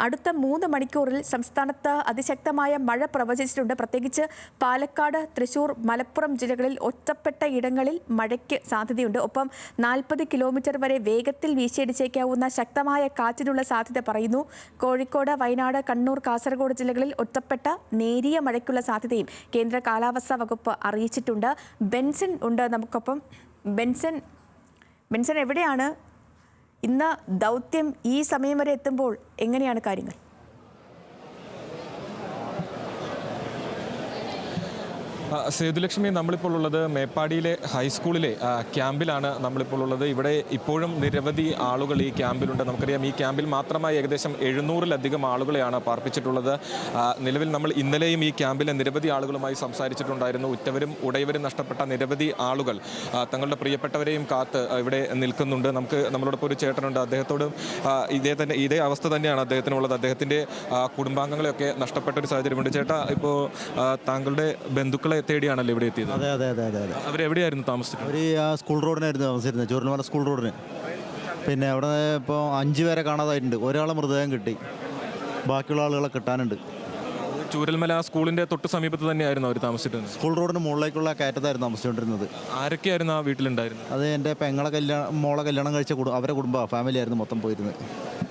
അടുത്ത മൂന്ന് മണിക്കൂറിൽ സംസ്ഥാനത്ത് അതിശക്തമായ മഴ പ്രവചിച്ചിട്ടുണ്ട്. പ്രത്യേകിച്ച് പാലക്കാട് തൃശൂർ മലപ്പുറം ജില്ലകളിൽ ഒറ്റപ്പെട്ട ഇടങ്ങളിൽ മഴയ്ക്ക് സാധ്യതയുണ്ട്. ഒപ്പം നാൽപ്പത് കിലോമീറ്റർ വരെ വേഗത്തിൽ വീശിയടിച്ചേക്കാവുന്ന ശക്തമായ കാറ്റിനുള്ള സാധ്യത പറയുന്നു. കോഴിക്കോട് വയനാട് കണ്ണൂർ കാസർഗോഡ് ജില്ലകളിൽ ഒറ്റപ്പെട്ട നേരിയ മഴയ്ക്കുള്ള സാധ്യതയും കേന്ദ്ര കാലാവസ്ഥാ വകുപ്പ് അറിയിച്ചിട്ടുണ്ട്. ബെൻസൺ ഉണ്ട് നമുക്കൊപ്പം. ബെൻസൺ ബെൻസൺ എവിടെയാണ്? ഇന്ന് ദൗത്യം ഈ സമയം വരെ എത്തുമ്പോൾ എങ്ങനെയാണ് കാര്യങ്ങൾ? സേതുലക്ഷ്മി നമ്മളിപ്പോൾ ഉള്ളത് മേപ്പാടിയിലെ ഹൈസ്കൂളിലെ ക്യാമ്പിലാണ് നമ്മളിപ്പോൾ ഉള്ളത്. ഇവിടെ ഇപ്പോഴും നിരവധി ആളുകൾ ഈ ക്യാമ്പിലുണ്ട്. നമുക്കറിയാം ഈ ക്യാമ്പിൽ മാത്രമായി ഏകദേശം എഴുന്നൂറിലധികം ആളുകളെയാണ് പാർപ്പിച്ചിട്ടുള്ളത്. നിലവിൽ നമ്മൾ ഇന്നലെയും ഈ ക്യാമ്പിലെ നിരവധി ആളുകളുമായി സംസാരിച്ചിട്ടുണ്ടായിരുന്നു. ഉറ്റവരും ഉടയവരും നഷ്ടപ്പെട്ട നിരവധി ആളുകൾ തങ്ങളുടെ പ്രിയപ്പെട്ടവരെയും കാത്ത് ഇവിടെ നിൽക്കുന്നുണ്ട്. നമുക്ക് നമ്മളോടൊപ്പം ഒരു ചേട്ടനുണ്ട്. അദ്ദേഹത്തോടും ഇതേ തന്നെ ഇതേ അവസ്ഥ തന്നെയാണ് അദ്ദേഹത്തിനുള്ളത്. അദ്ദേഹത്തിന്റെ കുടുംബാംഗങ്ങളെയൊക്കെ നഷ്ടപ്പെട്ട ഒരു സാഹചര്യമുണ്ട്. ചേട്ടാ ഇപ്പോൾ താങ്കളുടെ ബന്ധുക്കളെ തേടിയാണല്ലോ ഇവിടെ എത്തിയത്. അതെ അതെ അതെ അതെ അതെ. എവിടെയായിരുന്നു താമസിക്കുന്നത് അവർ ആ സ്കൂൾ റോഡിനായിരുന്നു താമസിച്ചിരുന്നത് ചൂരന്മല സ്കൂൾ റോഡിന്. പിന്നെ അവിടെ ഇപ്പോൾ അഞ്ച് പേരെ കാണാതായിട്ടുണ്ട്. ഒരാളെ മൃതദേഹം കിട്ടി. ബാക്കിയുള്ള ആളുകളെ കിട്ടാനുണ്ട്. ചൂരൽമല സ്കൂളിന്റെ തൊട്ട് സമീപത്ത് തന്നെയായിരുന്നു അവർ താമസിച്ചിരുന്നത്. സ്കൂൾ റോഡിന് മുകളിലേക്കുള്ള കയറ്റത്തായിരുന്നു താമസിച്ചുകൊണ്ടിരുന്നത്. ആരൊക്കെയായിരുന്നു ആ വീട്ടിലുണ്ടായിരുന്നത്? അത് എന്റെ പെങ്ങളെ കല്യാണം മോളെ കല്യാണം കഴിച്ച കുടു അവരെ കുടുംബ ഫാമിലി ആയിരുന്നു മൊത്തം പോയിരുന്നത്.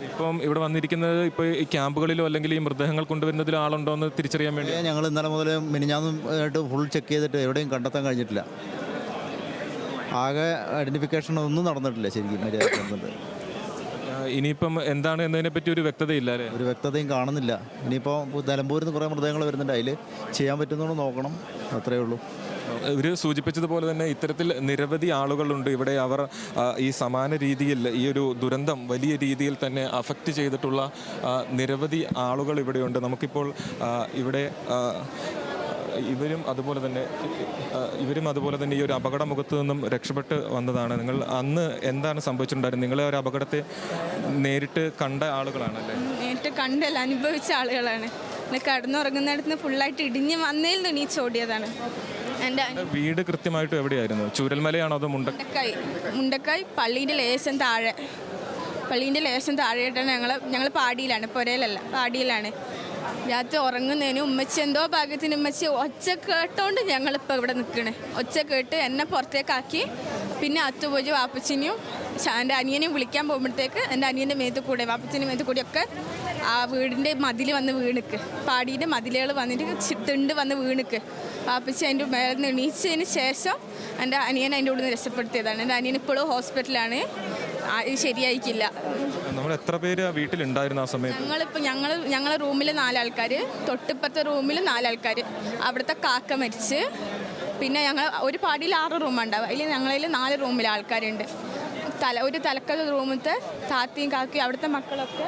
ഇപ്പം ഇവിടെ വന്നിരിക്കുന്നത് ഇപ്പോൾ ഈ ക്യാമ്പുകളിലോ അല്ലെങ്കിൽ ഈ മൃതദേഹങ്ങൾ കൊണ്ടുവരുന്നതിലോ ആളുണ്ടോ എന്ന് തിരിച്ചറിയാൻ വേണ്ടി. ഞങ്ങൾ ഇന്നലെ മുതൽ മിനിഞ്ഞാന്നും ആയിട്ട് ഫുൾ ചെക്ക് ചെയ്തിട്ട് എവിടെയും കണ്ടെത്താൻ കഴിഞ്ഞിട്ടില്ല. ആകെ ഐഡന്റിഫിക്കേഷൻ ഒന്നും നടന്നിട്ടില്ല ശരിക്കും മര്യാദ നടന്നിട്ട്. ഇനിയിപ്പം എന്താണ് എന്നതിനെ പറ്റി ഒരു വ്യക്തതയില്ല അല്ലേ? ഒരു വ്യക്തതയും കാണുന്നില്ല. ഇനിയിപ്പോൾ നിലമ്പൂരിൽ നിന്ന് കുറേ മൃതദേഹങ്ങൾ വരുന്നുണ്ട്. അതിൽ ചെയ്യാൻ പറ്റുന്നതുകൊണ്ട് നോക്കണം. അത്രയേ ഉള്ളൂ. ഇവർ സൂചിപ്പിച്ചതുപോലെ തന്നെ ഇത്തരത്തിൽ നിരവധി ആളുകളുണ്ട്. ഇവിടെ അവർ ഈ സമാന രീതിയിൽ ഈ ഒരു ദുരന്തം വലിയ രീതിയിൽ തന്നെ അഫക്റ്റ് ചെയ്തിട്ടുള്ള നിരവധി ആളുകൾ ഇവിടെയുണ്ട്. നമുക്കിപ്പോൾ ഇവിടെ ഇവരും അതുപോലെ തന്നെ ഇവരും അതുപോലെ തന്നെ ഈ ഒരു അപകട മുഖത്ത് നിന്നും രക്ഷപ്പെട്ട് വന്നതാണ്. നിങ്ങൾ അന്ന് എന്താണ് സംഭവിച്ചിട്ടുണ്ടായിരുന്നത്? നിങ്ങളെ ഒരു അപകടത്തെ നേരിട്ട് കണ്ട ആളുകളാണല്ലേ നേരിട്ട് കണ്ടല്ല അനുഭവിച്ച ആളുകളാണ്. കടന്നുറങ്ങുന്നിടത്ത് നിന്ന് ഫുള്ളായിട്ട് ഇടിഞ്ഞ് വന്നതിൽ നിന്ന് എണീച്ചോടിയതാണ് എന്റെ വീട് കൃത്യമായിട്ട് എവിടെയായിരുന്നു? ചൂരൽമലയാണോ അതോ മുണ്ട മുണ്ടക്കായ്. മുണ്ടക്കായ് പള്ളീന്റെ ലേശം താഴെ. പള്ളീന്റെ ലേശം താഴെയായിട്ടാണ് ഞങ്ങൾ ഞങ്ങൾ പാടിയിലാണ് പുരയിലല്ല പാടിയിലാണ്. രാത്രി ഉറങ്ങുന്നതിന് ഉമ്മച്ചി എന്തോ ഭാഗ്യത്തിന് ഉമ്മച്ചി ഒച്ച കേട്ടോണ്ട് ഞങ്ങളിപ്പോൾ ഇവിടെ നിൽക്കണേ ഒച്ച കേട്ട് എന്നെ പുറത്തേക്കാക്കി. പിന്നെ അത്തുപോയി വാപ്പച്ചിനെയും എന്റെ അനിയനെ വിളിക്കാൻ പോകുമ്പോഴത്തേക്ക് എന്റെ അനിയന്റെ മേത്ത് കൂടെ വാപ്പച്ചന്റെ മേത്ത് കൂടെയൊക്കെ ആ വീടിന്റെ മതിൽ വന്ന് വീണുക്ക്. പാടീന്റെ മതിലുകൾ വന്നിട്ട് ചിട്ടുണ്ട് തിണ്ട് വന്ന് വീണുക്ക്. വാപ്പച്ചി അതിന്റെ മേലെ എണീച്ചതിന് ശേഷം എന്റെ അനിയൻ അതിന്റെ കൂടെ നിന്ന് രക്ഷപ്പെടുത്തിയതാണ്. എന്റെ അനിയൻ ഇപ്പോഴും ഹോസ്പിറ്റലാണ് ശരിയായിക്കില്ല. നമ്മൾ എത്ര പേര് ആ വീട്ടിലുണ്ടായിരുന്നു ആ സമയത്ത്? ഞങ്ങളിപ്പോൾ ഞങ്ങൾ ഞങ്ങളെ റൂമിൽ നാലാൾക്കാർ തൊട്ടിപ്പുറത്തെ റൂമിൽ നാലാൾക്കാർ. അവിടുത്തെ കാക്ക മരിച്ച്. പിന്നെ ഞങ്ങൾ ഒരു പാടിയിൽ ആറ് റൂമുണ്ടാവും. അതിൽ ഞങ്ങളിൽ നാല് റൂമിൽ ആൾക്കാരുണ്ട്. തല ഒരു തലക്കൽ റൂമത്തെ താത്തിയും കാക്കിയും അവിടുത്തെ മക്കളൊക്കെ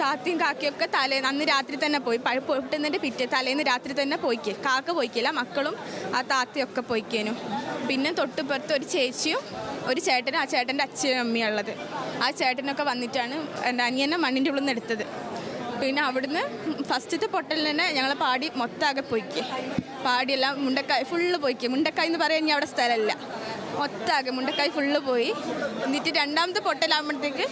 താത്തിയും കാക്കിയൊക്കെ തലേന്ന് അന്ന് രാത്രി തന്നെ പോയി. പൊട്ടുന്നതിന്റെ പിറ്റേ തലേന്ന് രാത്രി തന്നെ പോയിക്കേ. കാക്ക പോയിക്കില്ല മക്കളും ആ താത്തയൊക്കെ പോയിക്കേനു. പിന്നെ തൊട്ടുപുറത്ത് ഒരു ചേച്ചിയും ഒരു ചേട്ടനും ആ ചേട്ടന്റെ അച്ഛനും അമ്മയും ഉള്ളത്. ആ ചേട്ടനൊക്കെ വന്നിട്ടാണ് എന്റെ അനിയനെ മണ്ണിന്റെ ഉള്ളിൽ നിന്ന് എടുത്തത്. പിന്നെ അവിടുന്ന് ഫസ്റ്റത്തെ പൊട്ടലിൽ തന്നെ ഞങ്ങൾ പാടി മൊത്തമാകെ പോയിക്കേ. പാടിയെല്ലാം മുണ്ടക്കായ് ഫുള്ള് പോയിക്കേ. മുണ്ടക്കായ് എന്ന് പറയാൻ ഇനി അവിടെ സ്ഥലമല്ല. മൊത്തമാകെ മുണ്ടക്കായ് ഫുള്ള് പോയി. എന്നിട്ട് രണ്ടാമത്തെ പൊട്ടലാകുമ്പോഴത്തേക്ക്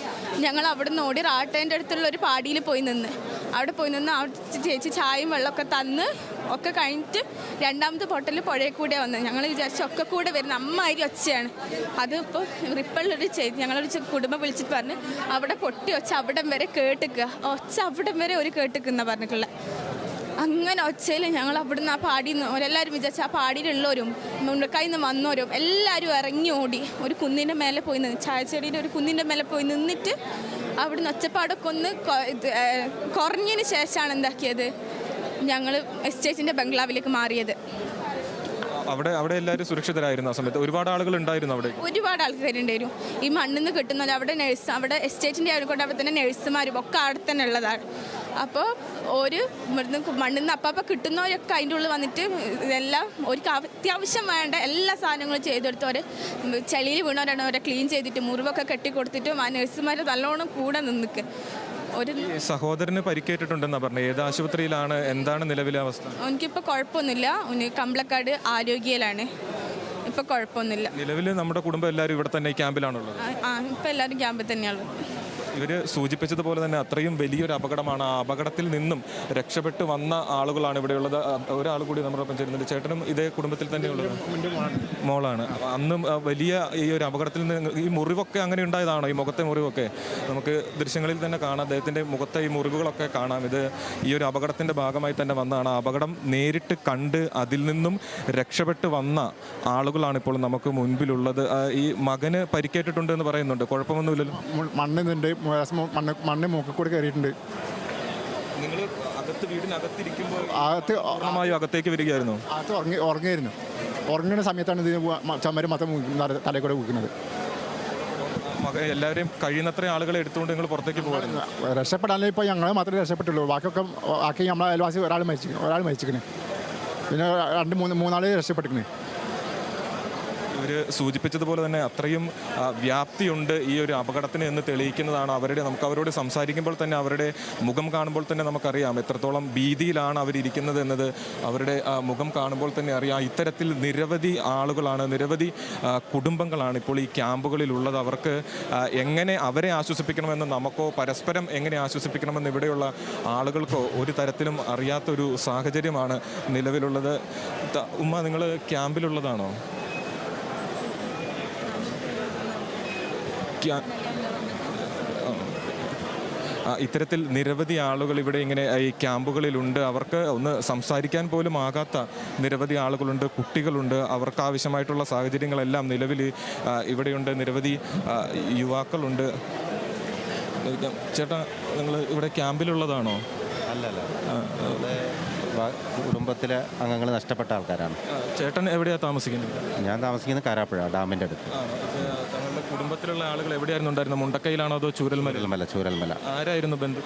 ഞങ്ങൾ അവിടെ നിന്ന് ഓടി റാട്ടേന്റെ അടുത്തുള്ള ഒരു പാടിയിൽ പോയി നിന്ന്. അവിടെ പോയി നിന്ന് അവിടെ ചേച്ചി ചായയും വെള്ളമൊക്കെ തന്ന് ഒക്കെ കഴിഞ്ഞിട്ട് രണ്ടാമത്തെ പൊട്ടൽ പുഴയിൽ കൂടെ വന്നത് ഞങ്ങൾ വിചാരിച്ചു ഒക്കെ കൂടെ വരുന്ന അമ്മാതിരി ഒച്ചയാണ്. അതിപ്പോൾ റിപ്പളിലൊരു ചേച്ചി ഞങ്ങളൊരു കുടുംബം വിളിച്ചിട്ട് പറഞ്ഞ് അവിടെ പൊട്ടി ഒച്ച അവിടം വരെ കേട്ടിക്കുക. ഒച്ച അവിടം വരെ ഒരു കേട്ടിക്കുന്ന പറഞ്ഞിട്ടുള്ള അങ്ങനെ ഒച്ചയിൽ ഞങ്ങൾ അവിടുന്ന് ആ പാടിയിൽ നിന്ന് അവരെല്ലാവരും വിചാരിച്ചു ആ പാടിയിലുള്ളവരും മുണ്ടക്കായിൽ നിന്ന് വന്നവരും എല്ലാവരും ഇറങ്ങി ഓടി. ഒരു കുന്നിന്റെ മേലെ പോയി നിന്ന് ചായച്ചെടിയുടെ ഒരു കുന്നിന്റെ മേലെ പോയി നിന്നിട്ട് അവിടുന്ന് ഒച്ചപ്പാടൊക്കെ ഒന്ന് കുറഞ്ഞതിന് ശേഷമാണ് എന്താക്കിയത്? ഞങ്ങൾ എസ്റ്റേറ്റിന്റെ ബംഗ്ലാവിലേക്ക് മാറിയത്. അവിടെ അവിടെ എല്ലാവരും സുരക്ഷിതരായിരുന്നു ആ സമയത്ത്. ഒരുപാട് ആളുകൾ ഉണ്ടായിരുന്നു അവിടെ ഒരുപാട് ആൾക്കാരുണ്ടായിരുന്നു. ഈ മണ്ണിൽ നിന്ന് കിട്ടുന്നത് അവിടെ നഴ്സ് അവിടെ എസ്റ്റേറ്റിന്റെ ആയതുകൊണ്ട് അവിടെ തന്നെ നഴ്സുമാരും ഒക്കെ അവിടെ തന്നെ ഉള്ളതാണ്. അപ്പോൾ ഒരു മണ്ണിൽ നിന്ന് അപ്പം കിട്ടുന്നവരൊക്കെ അതിന്റെ ഉള്ളിൽ വന്നിട്ട് ഇതെല്ലാം ഒരു അത്യാവശ്യം വേണ്ട എല്ലാ സാധനങ്ങളും ചെയ്തെടുത്ത് അവർ ചെളിയിൽ വീണവരാണ് അവരെ ക്ലീൻ ചെയ്തിട്ട് മുറിവൊക്കെ കെട്ടിക്കൊടുത്തിട്ടും ആ നഴ്സുമാർ നല്ലോണം കൂടെ നിന്നിക്ക്. ഒരു സഹോദരന് പരിക്കേറ്റിട്ടുണ്ടെന്നാ പറഞ്ഞത്. ഏത് ആശുപത്രിയിലാണ്? എന്താണ് നിലവിലെ അവസ്ഥ? എനിക്കിപ്പോൾ കുഴപ്പമൊന്നുമില്ല ഉനി കമ്പളക്കാട് ആരോഗ്യയിലാണ് ഇപ്പോൾ കുഴപ്പമൊന്നുമില്ല നിലവിൽ നമ്മുടെ കുടുംബം എല്ലാവരും ഇവിടെ തന്നെ ക്യാമ്പിലാണുള്ളത്. ആ ഇപ്പം എല്ലാവരും ക്യാമ്പിൽ തന്നെയാണ് ഇവർ സൂചിപ്പിച്ചതുപോലെ തന്നെ അത്രയും വലിയൊരു അപകടമാണ്. ആ അപകടത്തിൽ നിന്നും രക്ഷപ്പെട്ട് വന്ന ആളുകളാണ് ഇവിടെയുള്ളത് ഒരാൾ കൂടി നമ്മളൊപ്പം ചേരുന്നുണ്ട്. ചേട്ടനും ഇതേ കുടുംബത്തിൽ തന്നെയുള്ളത്. മോളാണ്. അന്നും വലിയ ഈ ഒരു അപകടത്തിൽ നിന്ന് ഈ മുറിവൊക്കെ അങ്ങനെ ഉണ്ടായതാണോ? ഈ മുഖത്തെ മുറിവൊക്കെ? നമുക്ക് ദൃശ്യങ്ങളിൽ തന്നെ കാണാം. അദ്ദേഹത്തിന്റെ മുഖത്തെ ഈ മുറിവുകളൊക്കെ കാണാം. ഇത് ഈ ഒരു അപകടത്തിന്റെ ഭാഗമായി തന്നെ വന്നതാണ്. അപകടം നേരിട്ട് കണ്ട് അതിൽ നിന്നും രക്ഷപ്പെട്ട് വന്ന ആളുകളാണ് ഇപ്പോൾ നമുക്ക് മുൻപിലുള്ളത്. ഈ മകന് പരിക്കേറ്റിട്ടുണ്ട് എന്ന് പറയുന്നുണ്ട്. കുഴപ്പമൊന്നുമില്ലല്ലോ? മണ്ണിൽ മണ്ണ് മണ്ണ് മണ്ണ് മൂക്കിൽ കൂടി കയറിയിട്ടുണ്ട്. നിങ്ങൾ അകത്ത് വീടിനകത്തിരിക്കുമ്പോൾ അകത്ത് പൂർണമായും അകത്തേക്ക് വരികയായിരുന്നു. അകത്ത് ഉറങ്ങി ഉറങ്ങിയിരുന്നു. ഉറങ്ങുന്ന സമയത്താണ് ഇതിന് ചമ്മര് മൊത്തം തലയിൽ കൂടെ വീക്കുന്നത് എല്ലാവരെയും കഴിയുന്നത്ര ആളുകളെ എടുത്തുകൊണ്ട് നിങ്ങൾ പുറത്തേക്ക് പോകുന്നത് രക്ഷപ്പെടാനേ ഇപ്പോൾ ഞങ്ങൾ മാത്രമേ രക്ഷപ്പെട്ടുള്ളൂ. ബാക്കിയൊക്കെ ബാക്കി നമ്മളെ അയൽവാസി ഒരാൾ മരിച്ചിരിക്കുന്നു. ഒരാൾ മരിച്ചിരിക്കുന്നത് പിന്നെ രണ്ട് മൂന്ന് മൂന്നാൾ രക്ഷപ്പെട്ടിരിക്കുന്നു. ഇവർ സൂചിപ്പിച്ചതുപോലെ തന്നെ അത്രയും വ്യാപ്തിയുണ്ട് ഈ ഒരു അപകടത്തിന് എന്ന് തെളിയിക്കുന്നതാണ് അവരുടെ നമുക്ക് അവരോട് സംസാരിക്കുമ്പോൾ തന്നെ അവരുടെ മുഖം കാണുമ്പോൾ തന്നെ നമുക്കറിയാം എത്രത്തോളം ഭീതിയിലാണ് അവരിയ്ക്കുന്നത് എന്നത്. അവരുടെ മുഖം കാണുമ്പോൾ തന്നെ അറിയാം ഇത്തരത്തിൽ നിരവധി ആളുകളാണ് നിരവധി കുടുംബങ്ങളാണ് ഇപ്പോൾ ഈ ക്യാമ്പുകളിലുള്ളത്. അവർക്ക് എങ്ങനെ അവരെ ആശ്വസിപ്പിക്കണമെന്ന് നമുക്കോ പരസ്പരം എങ്ങനെ ആശ്വസിപ്പിക്കണമെന്ന് ഇവിടെയുള്ള ആളുകൾക്കോ ഒരു തരത്തിലും അറിയാത്തൊരു സാഹചര്യമാണ് നിലവിലുള്ളത്. ഉമ്മ നിങ്ങൾ ക്യാമ്പിലുള്ളതാണോ? ആ, ഇത്തരത്തിൽ നിരവധി ആളുകൾ ഇവിടെ ഇങ്ങനെ ഈ ക്യാമ്പുകളിലുണ്ട്. അവർക്ക് ഒന്ന് സംസാരിക്കാൻ പോലും ആകാത്ത നിരവധി ആളുകളുണ്ട് കുട്ടികളുണ്ട്. അവർക്ക് ആവശ്യമായിട്ടുള്ള സാഹചര്യങ്ങളെല്ലാം നിലവിൽ ഇവിടെയുണ്ട്. നിരവധി യുവാക്കളുണ്ട്. ചേട്ടാ നിങ്ങൾ ഇവിടെ ക്യാമ്പിലുള്ളതാണോ? അല്ലല്ല. കുടുംബത്തിലെ അംഗങ്ങൾ നഷ്ടപ്പെട്ട ആൾക്കാരാണ്. ചേട്ടൻ എവിടെയാണ് താമസിക്കുന്നത്? ഞാൻ താമസിക്കുന്നത് കാരാപ്പുഴ ഡാമിന്റെ അടുത്ത്. തങ്ങളുടെ കുടുംബത്തിലുള്ള ആളുകൾ എവിടെയായിരുന്നു ഉണ്ടായിരുന്നത്? മുണ്ടക്കയിലാണോ അതോ ചൂരൽമല? ചൂരൽമല ചൂരൽമല. ആരായിരുന്നു ബന്ധു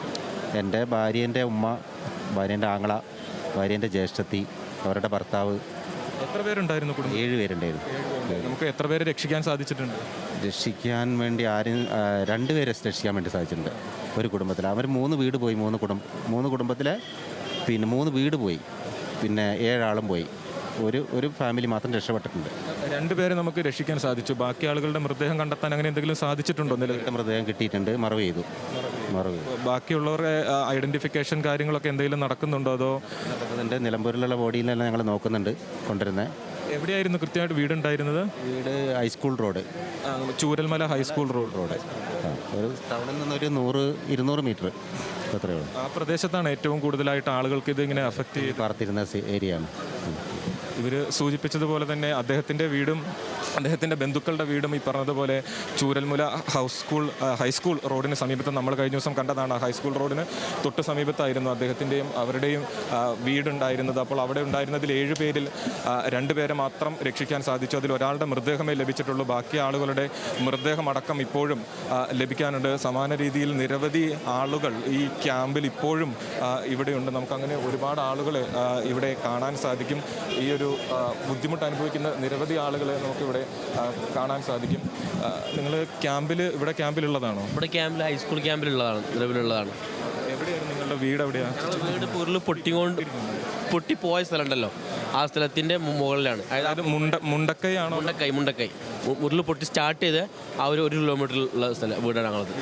എന്റെ ഭാര്യേന്റെ ഉമ്മ ഭാര്യന്റെ ആങ്ങള ഭാര്യന്റെ ജ്യേഷ്ഠത്തി അവരുടെ ഭർത്താവ്. എത്ര പേരുണ്ടായിരുന്നു കുടുംബം ഏഴ് പേരുണ്ടായിരുന്നു. നമുക്ക് എത്ര പേരെ രക്ഷിക്കാൻ സാധിച്ചിട്ടുണ്ട്? രക്ഷിക്കാൻ വേണ്ടി ആരും രണ്ടുപേരെ രക്ഷിക്കാൻ വേണ്ടി സാധിച്ചിട്ടുണ്ട് ഒരു കുടുംബത്തിൽ. അവർ മൂന്ന് വീട് പോയി മൂന്ന് കുടുംബം മൂന്ന് കുടുംബത്തിലെ പിന്നെ മൂന്ന് വീട് പോയി. പിന്നെ ഏഴാളും പോയി. ഒരു ഒരു ഫാമിലി മാത്രം രക്ഷപ്പെട്ടിട്ടുണ്ട്. രണ്ടുപേരെ നമുക്ക് രക്ഷിക്കാൻ സാധിച്ചു. ബാക്കി ആളുകളുടെ മൃതദേഹം കണ്ടെത്താൻ അങ്ങനെ എന്തെങ്കിലും സാധിച്ചിട്ടുണ്ടോ നിലവിൽ? മൃതദേഹം കിട്ടിയിട്ടുണ്ട്. മറവ് ചെയ്തു. മറവ് ബാക്കിയുള്ളവരുടെ ഐഡന്റിഫിക്കേഷൻ കാര്യങ്ങളൊക്കെ എന്തെങ്കിലും നടക്കുന്നുണ്ടോ അതോ? അതിന്റെ നിലമ്പൂരിലുള്ള ബോഡിയിലെല്ലാം ഞങ്ങൾ നോക്കുന്നുണ്ട് കൊണ്ടുവരുന്നത് എവിടെയായിരുന്നു കൃത്യമായിട്ട് വീടുണ്ടായിരുന്നത്? വീട് high school road. Chooralmala high school road. Road. ഒരു ടൗണിൽ നിന്നൊരു നൂറ് ഇരുന്നൂറ് മീറ്റർ. അത്രയേ ഉള്ളൂ. ആ പ്രദേശത്താണ് ഏറ്റവും കൂടുതലായിട്ട് ആളുകൾക്ക് ഇത് ഇങ്ങനെ അഫക്റ്റ് ചെയ്ത്. പാർത്തിരുന്ന ഏരിയ ഇവർ ഇവർ സൂചിപ്പിച്ചതുപോലെ തന്നെ അദ്ദേഹത്തിന്റെ വീടും അദ്ദേഹത്തിന്റെ ബന്ധുക്കളുടെ വീടും ഈ പറഞ്ഞതുപോലെ ചൂരൽമുല ഹൗസ് സ്കൂൾ ഹൈസ്കൂൾ റോഡിന് സമീപത്ത് നമ്മൾ കഴിഞ്ഞ ദിവസം കണ്ടതാണ്. ഹൈസ്കൂൾ റോഡിന് തൊട്ട് സമീപത്തായിരുന്നു അദ്ദേഹത്തിന്റെയും അവരുടെയും വീടുണ്ടായിരുന്നത്. അപ്പോൾ അവിടെ ഉണ്ടായിരുന്നതിൽ ഏഴ് പേരിൽ രണ്ടുപേരെ മാത്രം രക്ഷിക്കാൻ സാധിച്ചു. അതിൽ ഒരാളുടെ മൃതദേഹമേ ലഭിച്ചിട്ടുള്ളൂ. ബാക്കി ആളുകളുടെ മൃതദേഹം അടക്കം ഇപ്പോഴും ലഭിക്കാനുണ്ട്. സമാന രീതിയിൽ നിരവധി ആളുകൾ ഈ ക്യാമ്പിൽ ഇപ്പോഴും ഇവിടെയുണ്ട്. നമുക്കങ്ങനെ ഒരുപാട് ആളുകളെ ഇവിടെ കാണാൻ സാധിക്കും. ഈ ഒരു ബുദ്ധിമുട്ട് അനുഭവിക്കുന്ന നിരവധി ആളുകളെ നമുക്കിവിടെ കാണാൻ സാധിക്കും. നിങ്ങൾ ക്യാമ്പിൽ ഇവിടെ ക്യാമ്പിലുള്ളതാണോ? ഇവിടെ ക്യാമ്പിൽ ഹൈസ്കൂൾ ക്യാമ്പിലുള്ളതാണ് നിലവിലുള്ളതാണ്. എവിടെയാണ് നിങ്ങളുടെ വീട് എവിടെയാണ് വീട് പൊരുൾ പൊട്ടിക്കൊണ്ട് പൊട്ടിപ്പോയ സ്ഥലമുണ്ടല്ലോ. ആ സ്ഥലത്തിന്റെ മുകളിലാണ്. അതായത് മുണ്ട മുണ്ടക്കൈയാണോ? മുണ്ടക്കൈ മുണ്ടക്കൈ. ഉരുൾ പൊട്ടി സ്റ്റാർട്ട് ചെയ്ത് ആ ഒരു ഒരു കിലോമീറ്ററിലുള്ള സ്ഥലം വീടാണ് ഞങ്ങളത്.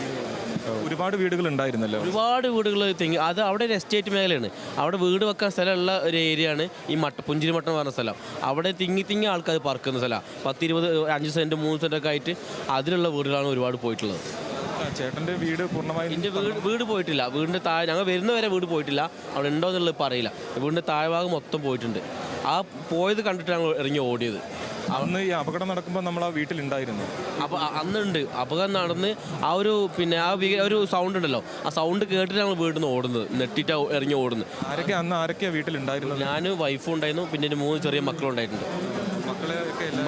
ഒരുപാട് വീടുകൾ ഉണ്ടായിരുന്നല്ലോ ഒരുപാട് വീടുകൾ തിങ്ങി അത് അവിടെ ഒരു എസ്റ്റേറ്റ് മേഖലയാണ്. അവിടെ വീട് വെക്കാൻ സ്ഥലമുള്ള ഒരു ഏരിയ ആണ് ഈ മട്ട പുഞ്ചിരി മട്ടം പറഞ്ഞ സ്ഥലം. അവിടെ തിങ്ങി തിങ്ങി ആൾക്കാർ പറക്കുന്ന സ്ഥലമാണ് പത്തിരുപത് അഞ്ച് സെന്റ് മൂന്ന് സെന്റൊക്കെ ആയിട്ട് അതിലുള്ള വീടുകളാണ് ഒരുപാട് പോയിട്ടുള്ളത്. ചേട്ടന്റെ ചേട്ടന്റെ വീട് പൂർണമായും എന്റെ വീട് വീട് പോയിട്ടില്ല. വീടിന്റെ താഴെ ഞങ്ങൾ വരുന്നവരെ വീട് പോയിട്ടില്ല. അവിടെ ഉണ്ടോ എന്നുള്ളത് പറയില്ല വീടിന്റെ താഴ്ഭാഗം മൊത്തം പോയിട്ടുണ്ട്. ആ പോയത് കണ്ടിട്ടാണ് ഇറങ്ങി ഓടിയത്. അന്ന് ഈ അപകടം നടക്കുമ്പോൾ നമ്മൾ ആ വീട്ടിലുണ്ടായിരുന്നു അപ്പോൾ അന്നുണ്ട്. അപകടം നടന്ന് ആ ഒരു പിന്നെ ആ ഒരു സൗണ്ട് ഉണ്ടല്ലോ. ആ സൗണ്ട് കേട്ടിട്ട് ഞങ്ങൾ വീട്ടിൽ നിന്ന് ഓടുന്നത് നെട്ടിട്ട് ഇറങ്ങി ഓടുന്നത്. ആരൊക്കെ അന്ന് ആരൊക്കെയാണ് വീട്ടിലുണ്ടായിരുന്നു ഞാൻ വൈഫും ഉണ്ടായിരുന്നു. പിന്നെ എന്റെ മൂന്ന് ചെറിയ മക്കളും ഉണ്ടായിട്ടുണ്ട്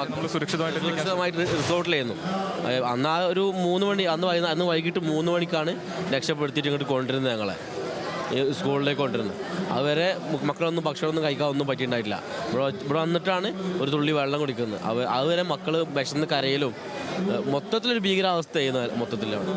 മക്കളെ സുരക്ഷിതമായിട്ട് സുരക്ഷിതമായിട്ട് റിസോർട്ടിലായിരുന്നു. അന്ന് ആ ഒരു മൂന്ന് മണി അന്ന് വൈകുന്നേരം അന്ന് വൈകിട്ട് മൂന്ന് മണിക്കാണ് രക്ഷപ്പെടുത്തിയിട്ട് ഇങ്ങോട്ട് കൊണ്ടുവരുന്നത് ഞങ്ങളെ. സ്കൂളിലേക്ക് കൊണ്ടുവരുന്നത്. അതുവരെ മക്കളൊന്നും ഭക്ഷണമൊന്നും കഴിക്കാൻ ഒന്നും പറ്റിയിട്ടുണ്ടായിട്ടില്ല. ഇവിടെ ഇവിടെ വന്നിട്ടാണ് ഒരു തുള്ളി വെള്ളം കുടിക്കുന്നത്. അതുവരെ മക്കൾ വിശന്ന് കരയിലും മൊത്തത്തിലൊരു ഭീകരാവസ്ഥയായിരുന്നു മൊത്തത്തിലാണ്.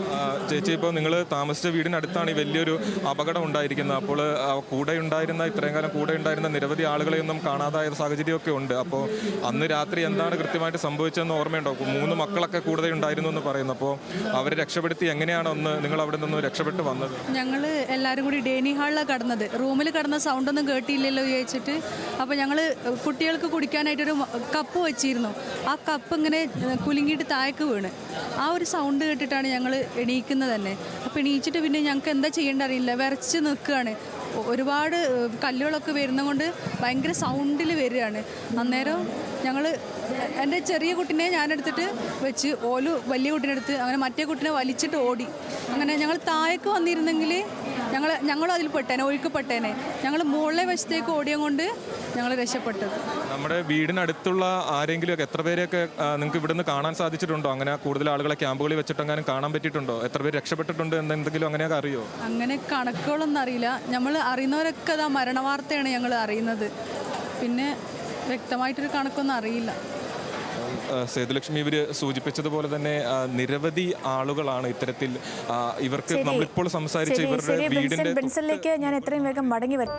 ചേച്ചി ഇപ്പോൾ നിങ്ങൾ താമസിച്ച വീടിനടുത്താണ് ഈ വലിയൊരു അപകടം ഉണ്ടായിരിക്കുന്നത്. അപ്പോൾ ആ, കൂടെ ഉണ്ടായിരുന്ന ഇത്രയും കാലം കൂടെ ഉണ്ടായിരുന്ന നിരവധി ആളുകളെയൊന്നും കാണാതായ സാഹചര്യമൊക്കെ ഉണ്ട്. അപ്പോൾ അന്ന് രാത്രി എന്താണ് കൃത്യമായിട്ട് സംഭവിച്ചതെന്ന് ഓർമ്മയുണ്ടോ? മൂന്ന് മക്കളൊക്കെ കൂടുതൽ ഉണ്ടായിരുന്നു എന്ന് പറയുന്നു. അപ്പോൾ അവരെ രക്ഷപ്പെടുത്തി എങ്ങനെയാണ് ഒന്ന് നിങ്ങൾ അവിടെ നിന്ന് രക്ഷപ്പെട്ട് വന്നത്? ഞങ്ങൾ എല്ലാവരും കൂടി ഡേനി ഹാളിലാണ് കടന്നത്. റൂമിൽ കടന്ന സൗണ്ടൊന്നും കേട്ടില്ലല്ലോ ചോദിച്ചിട്ട് അപ്പോൾ ഞങ്ങൾ കുട്ടികൾക്ക് കുടിക്കാനായിട്ടൊരു കപ്പ് വെച്ചിരുന്നു. ആ കപ്പ് ഇങ്ങനെ കുലുങ്ങിയിട്ട് താഴേക്ക് വീണ്. ആ ഒരു സൗണ്ട് കേട്ടിട്ടാണ് ഞങ്ങൾ എണീക്കുന്നത് തന്നെ. അപ്പോൾ എണീച്ചിട്ട് പിന്നെ ഞങ്ങൾക്ക് എന്താ ചെയ്യേണ്ട അറിയില്ല. വിറച്ച് നിൽക്കുകയാണ് ഒരുപാട് കല്ലുകളൊക്കെ വരുന്നതുകൊണ്ട് ഭയങ്കര സൗണ്ടിൽ വരികയാണ്. അന്നേരം ഞങ്ങൾ എന്റെ ചെറിയ കുട്ടിനെ ഞാനെടുത്തിട്ട് വെച്ച് ഓലു വലിയ കുട്ടിനെടുത്ത് അങ്ങനെ മറ്റേ കുട്ടിനെ വലിച്ചിട്ട് ഓടി. അങ്ങനെ ഞങ്ങൾ താഴേക്ക് വന്നിരുന്നെങ്കിൽ ഞങ്ങൾ ഞങ്ങളും അതിൽ പെട്ടേനെ ഒഴുക്ക് പെട്ടേനെ ഞങ്ങൾ മുകളിലെ വശത്തേക്ക് ഓടിയം കൊണ്ട് ഞങ്ങൾ രക്ഷപ്പെട്ടത്. നമ്മുടെ വീടിനടുത്തുള്ള ആരെങ്കിലും എത്ര പേരെയൊക്കെ നിങ്ങൾക്ക് ഇവിടുന്ന് കാണാൻ സാധിച്ചിട്ടുണ്ടോ? അങ്ങനെ കൂടുതൽ ആളുകളെ ക്യാമ്പുകളിൽ വെച്ചിട്ടെങ്ങാനും കാണാൻ പറ്റിയിട്ടുണ്ടോ? എത്ര പേര് രക്ഷപ്പെട്ടിട്ടുണ്ട് എന്തെങ്കിലും അങ്ങനെയൊക്കെ അറിയോ? അങ്ങനെ കണക്കുകളൊന്നും അറിയില്ല. നമ്മൾ അറിയുന്നവരൊക്കെ അതാ മരണവാർത്തയാണ് ഞങ്ങൾ അറിയുന്നത്. പിന്നെ വ്യക്തമായിട്ടൊരു കണക്കൊന്നും അറിയില്ല. സേതുലക്ഷ്മി ഇവർ സൂചിപ്പിച്ചതുപോലെ തന്നെ നിരവധി ആളുകളാണ് ഇത്തരത്തിൽ ഇവർക്ക്. നമ്മളിപ്പോൾ സംസാരിച്ച ഇവരുടെ വീടിന്റെ ഞാൻ എത്രയും വേഗം മടങ്ങി വരാം